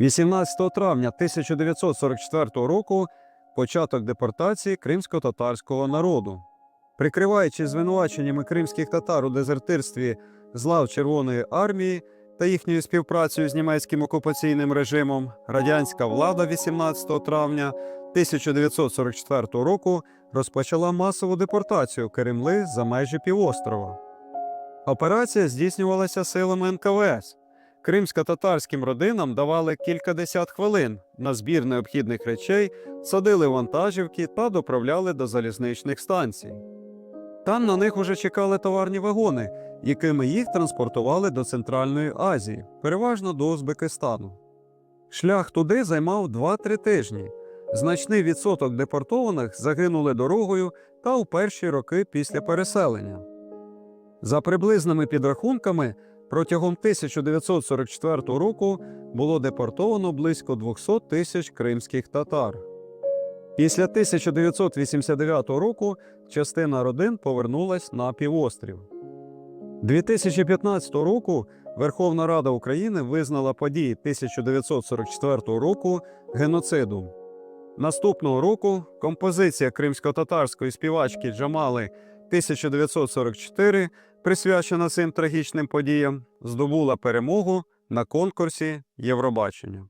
18 травня 1944 року початок депортації кримсько-татарського народу. Прикриваючись звинуваченнями кримських татар у дезертирстві з лав Червоної армії та їхньою співпрацею з німецьким окупаційним режимом, радянська влада 18 травня 1944 року розпочала масову депортацію Кремли за межі півострова. Операція здійснювалася силами НКВС. Кримсько-татарським родинам давали кількадесят хвилин на збір необхідних речей, садили вантажівки та доправляли до залізничних станцій. Там на них уже чекали товарні вагони, якими їх транспортували до Центральної Азії, переважно до Узбекистану. Шлях туди займав 2-3 тижні. Значний відсоток депортованих загинули дорогою та у перші роки після переселення. За приблизними підрахунками, протягом 1944 року було депортовано близько 200 тисяч кримських татар. Після 1989 року частина родин повернулась на півострів. 2015 року Верховна Рада України визнала події 1944 року геноцидом. Наступного року композиція кримсько-татарської співачки Джамали 1944, присвячена цим трагічним подіям, здобула перемогу на конкурсі Євробачення.